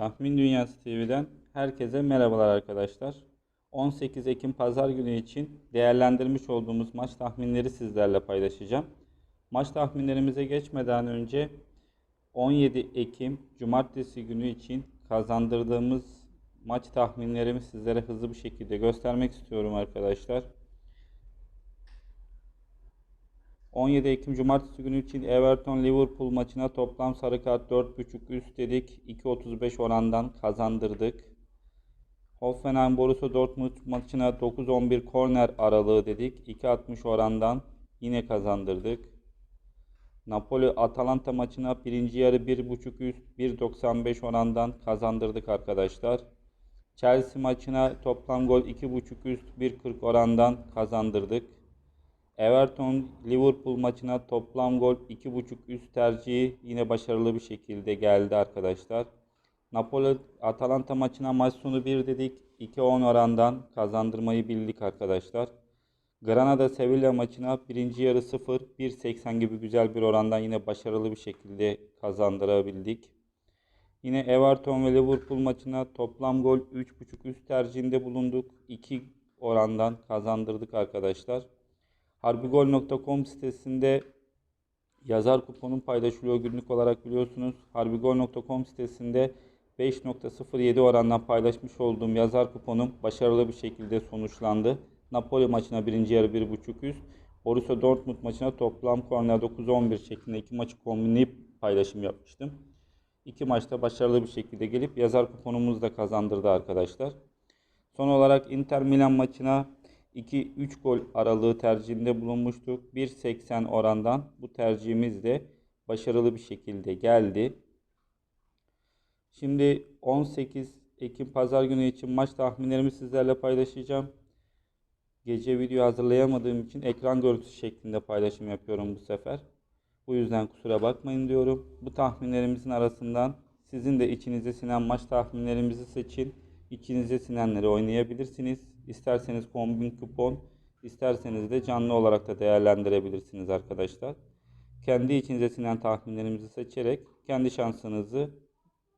Tahmin Dünyası TV'den herkese merhabalar arkadaşlar. 18 Ekim Pazar günü için değerlendirmiş olduğumuz maç tahminleri sizlerle paylaşacağım. Maç tahminlerimize geçmeden önce 17 Ekim Cumartesi günü için kazandırdığımız maç tahminlerimi sizlere hızlı bir şekilde göstermek istiyorum arkadaşlar. 17 Ekim Cumartesi günü için Everton Liverpool maçına toplam sarı kart 4.5 üst dedik. 2.35 orandan kazandırdık. Hoffenheim Borussia Dortmund maçına 9-11 korner aralığı dedik. 2.60 orandan yine kazandırdık. Napoli Atalanta maçına birinci yarı 1.5 üst 1.95 orandan kazandırdık arkadaşlar. Chelsea maçına toplam gol 2.5 üst 1.40 orandan kazandırdık. Everton Liverpool maçına toplam gol 2.5 üst tercihi yine başarılı bir şekilde geldi arkadaşlar. Napoli Atalanta maçına maç sonu 1 dedik. 2.10 orandan kazandırmayı bildik arkadaşlar. Granada Sevilla maçına birinci yarı 0 1.80 gibi güzel bir orandan yine başarılı bir şekilde kazandırabildik. Yine Everton ve Liverpool maçına toplam gol 3.5 üst tercihinde bulunduk. 2 orandan kazandırdık arkadaşlar. Harbigol.com sitesinde yazar kuponun paylaşılıyor günlük olarak biliyorsunuz. Harbigol.com sitesinde 5.07 orandan paylaşmış olduğum yazar kuponum başarılı bir şekilde sonuçlandı. Napoli maçına birinci yarı 1.5 üst. Borussia Dortmund maçına toplam korner 9-11 şeklinde iki maçı kombinleyip paylaşım yapmıştım. İki maçta başarılı bir şekilde gelip yazar kuponumuzu da kazandırdı arkadaşlar. Son olarak Inter Milan maçına 2-3 gol aralığı tercihinde bulunmuştuk. 1.80 orandan bu tercihimiz de başarılı bir şekilde geldi. Şimdi 18 Ekim Pazar günü için maç tahminlerimi sizlerle paylaşacağım. Gece video hazırlayamadığım için ekran görüntüsü şeklinde paylaşım yapıyorum bu sefer. Bu yüzden kusura bakmayın diyorum. Bu tahminlerimizin arasından sizin de içinize sinen maç tahminlerimizi seçin. İçinize sinenleri oynayabilirsiniz. İsterseniz kombin kupon, isterseniz de canlı olarak da değerlendirebilirsiniz arkadaşlar. Kendi içinize sinen tahminlerimizi seçerek kendi şansınızı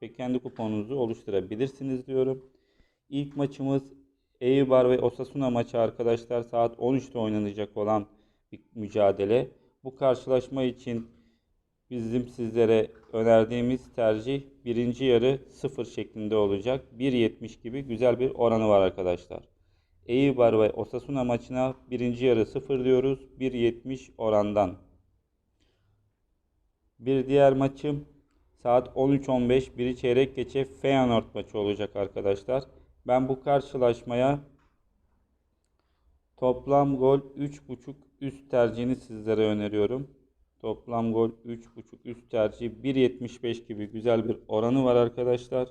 ve kendi kuponunuzu oluşturabilirsiniz diyorum. İlk maçımız Eibar ve Osasuna maçı arkadaşlar saat 13'te oynanacak olan bir mücadele. Bu karşılaşma için bizim sizlere önerdiğimiz tercih birinci yarı 0 şeklinde olacak. 1.70 gibi güzel bir oranı var arkadaşlar. Eibar ve Osasuna maçına birinci yarı 0 diyoruz. 1.70 orandan. Bir diğer maçım saat 13.15 biri çeyrek geçe Feyenoord maçı olacak arkadaşlar. Ben bu karşılaşmaya toplam gol 3.5 üst tercihini sizlere öneriyorum. Toplam gol 3.5 üst tercih 1.75 gibi güzel bir oranı var arkadaşlar.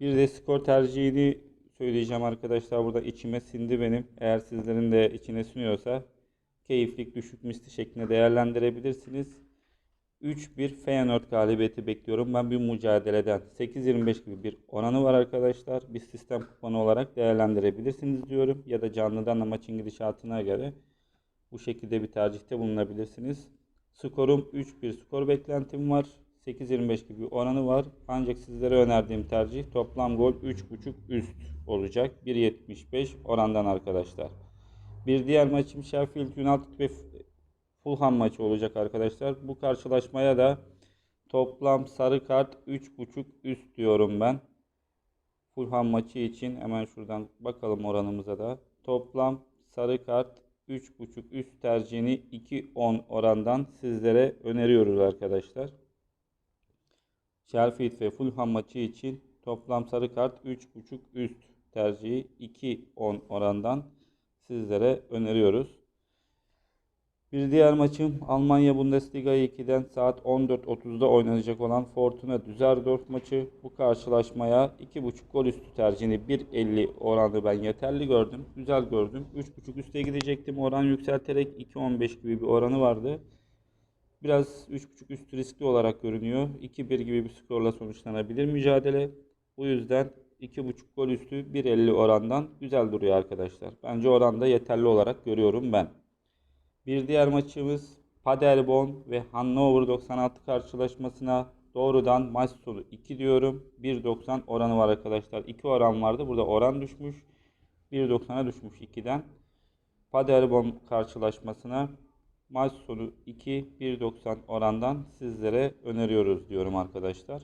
Bir de skor tercihini söyleyeceğim arkadaşlar. Burada içime sindi benim. Eğer sizlerin de içine siniyorsa keyiflik düşük misli şeklinde değerlendirebilirsiniz. 3-1 Feyenoord galibiyeti bekliyorum. Ben bir mücadeleden 8-25 gibi bir oranı var arkadaşlar. Bir sistem kuponu olarak değerlendirebilirsiniz diyorum. Ya da canlıdan da maçın gidişatına göre bu şekilde bir tercihte bulunabilirsiniz. Skorum 3-1 skor beklentim var. 8-25 gibi oranı var. Ancak sizlere önerdiğim tercih toplam gol 3.5 üst olacak. 1.75 orandan arkadaşlar. Bir diğer maçım Sheffield United ve Fulham maçı olacak arkadaşlar. Bu karşılaşmaya da toplam sarı kart 3.5 üst diyorum ben. Fulham maçı için hemen şuradan bakalım oranımıza da. Toplam sarı kart 3.5 üst tercihini 2.10 orandan sizlere öneriyoruz arkadaşlar. Sheffield ve Fulham maçı için toplam sarı kart 3.5 üst tercihi 2.10 orandan sizlere öneriyoruz. Bir diğer maçım Almanya Bundesliga 2'den saat 14.30'da oynanacak olan Fortuna Düsseldorf maçı. Bu karşılaşmaya 2.5 gol üstü tercihini 1.50 oranı ben yeterli gördüm. Güzel gördüm. 3.5 üste gidecektim. Oran yükselterek 2.15 gibi bir oranı vardı. Biraz 3.5 üstü riskli olarak görünüyor. 2-1 gibi bir skorla sonuçlanabilir mücadele. Bu yüzden 2.5 gol üstü 1.50 orandan güzel duruyor arkadaşlar. Bence oranda yeterli olarak görüyorum ben. Bir diğer maçımız Paderborn ve Hannover 96 karşılaşmasına doğrudan maç sonu 2 diyorum. 1.90 oranı var arkadaşlar. 2 oran vardı. Burada oran düşmüş. 1.90'a düşmüş 2'den. Paderborn karşılaşmasına maç sonu 2 1.90 orandan sizlere öneriyoruz diyorum arkadaşlar.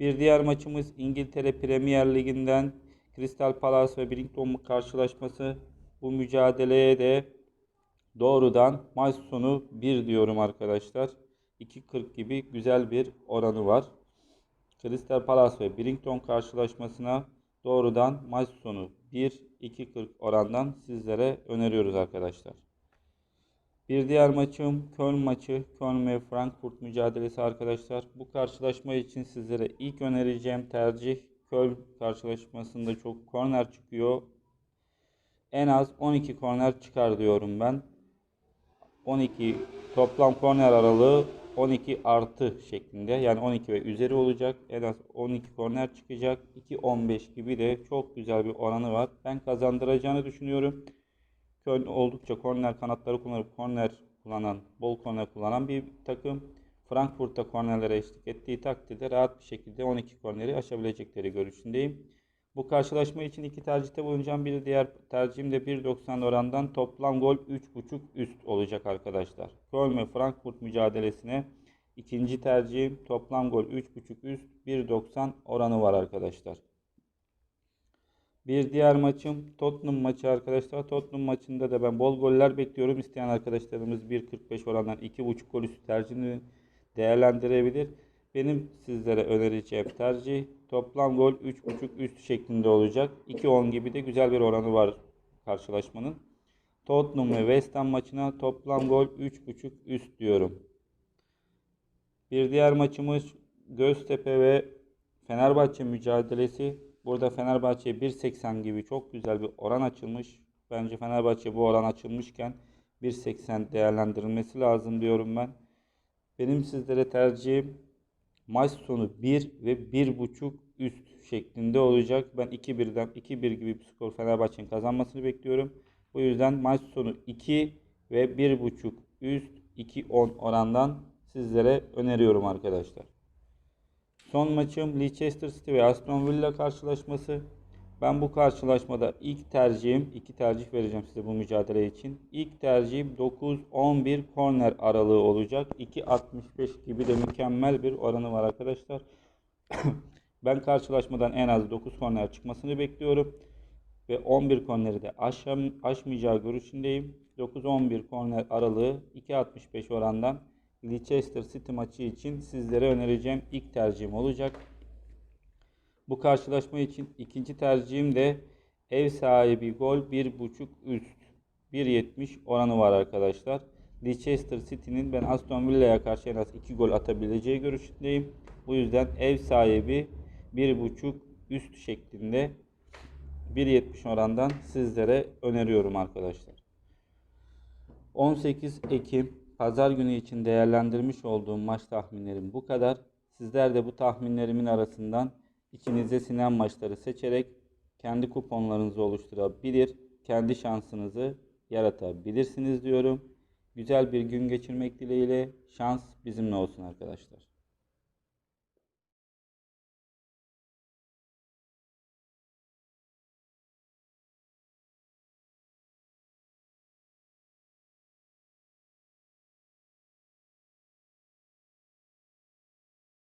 Bir diğer maçımız İngiltere Premier Ligi'nden Crystal Palace ve Brighton karşılaşması. Bu mücadeleye de doğrudan maç sonu 1 diyorum arkadaşlar. 2.40 gibi güzel bir oranı var. Crystal Palace ve Brighton karşılaşmasına doğrudan maç sonu 1 2.40 orandan sizlere öneriyoruz arkadaşlar. Bir diğer maçım Köln maçı. Köln ve Frankfurt mücadelesi arkadaşlar. Bu karşılaşma için sizlere ilk önereceğim tercih Köln karşılaşmasında çok korner çıkıyor. En az 12 korner çıkar diyorum ben. 12 toplam korner aralığı 12 artı şeklinde yani 12 ve üzeri olacak. En az 12 korner çıkacak. 2-15 gibi de çok güzel bir oranı var. Ben kazandıracağını düşünüyorum. Köln oldukça korner kanatları kullanıp korner kullanan, bol korner kullanan bir takım. Frankfurt'ta kornerlere eşlik ettiği takdirde rahat bir şekilde 12 korneri aşabilecekleri görüşündeyim. Bu karşılaşma için iki tercihte bulunacağım. Bir diğer tercihim de 1.90 orandan toplam gol 3.5 üst olacak arkadaşlar. Köln ve Frankfurt mücadelesine ikinci tercihim toplam gol 3.5 üst 1.90 oranı var arkadaşlar. Bir diğer maçım Tottenham maçı arkadaşlar. Tottenham maçında da ben bol goller bekliyorum. İsteyen arkadaşlarımız 1.45 orandan 2.5 gol üstü tercihini değerlendirebilir. Benim sizlere önereceğim tercih toplam gol 3.5 üst şeklinde olacak. 2.10 gibi de güzel bir oranı var karşılaşmanın. Tottenham ve West Ham maçına toplam gol 3.5 üst diyorum. Bir diğer maçımız Göztepe ve Fenerbahçe mücadelesi. Burada Fenerbahçe 1.80 gibi çok güzel bir oran açılmış. Bence Fenerbahçe bu oran açılmışken 1.80 değerlendirilmesi lazım diyorum ben. Benim sizlere tercihim maç sonu 1 ve 1.5 üst şeklinde olacak. Ben 2-1'den 2-1 gibi bir skor Fenerbahçe'nin kazanmasını bekliyorum. Bu yüzden maç sonu 2 ve 1.5 üst 2-10 orandan sizlere öneriyorum arkadaşlar. Son maçım Leicester City ve Aston Villa karşılaşması. Ben bu karşılaşmada ilk tercihim, iki tercih vereceğim size bu mücadele için. İlk tercihim 9-11 korner aralığı olacak. 2.65 gibi de mükemmel bir oranı var arkadaşlar. ben karşılaşmadan en az 9 korner çıkmasını bekliyorum. Ve 11 korneri de aşam, aşmayacağı görüşündeyim. 9-11 korner aralığı 2.65 orandan Leicester City maçı için sizlere önereceğim ilk tercihim olacak. Bu karşılaşma için ikinci tercihim de ev sahibi gol 1.5 üst 1.70 oranı var arkadaşlar. Leicester City'nin ben Aston Villa'ya karşı en az 2 gol atabileceği görüşündeyim. Bu yüzden ev sahibi 1.5 üst şeklinde 1.70 orandan sizlere öneriyorum arkadaşlar. 18 Ekim Pazar günü için değerlendirmiş olduğum maç tahminlerim bu kadar. Sizler de bu tahminlerimin arasından içinize sinen maçları seçerek kendi kuponlarınızı oluşturabilir, kendi şansınızı yaratabilirsiniz diyorum. Güzel bir gün geçirmek dileğiyle şans bizimle olsun arkadaşlar.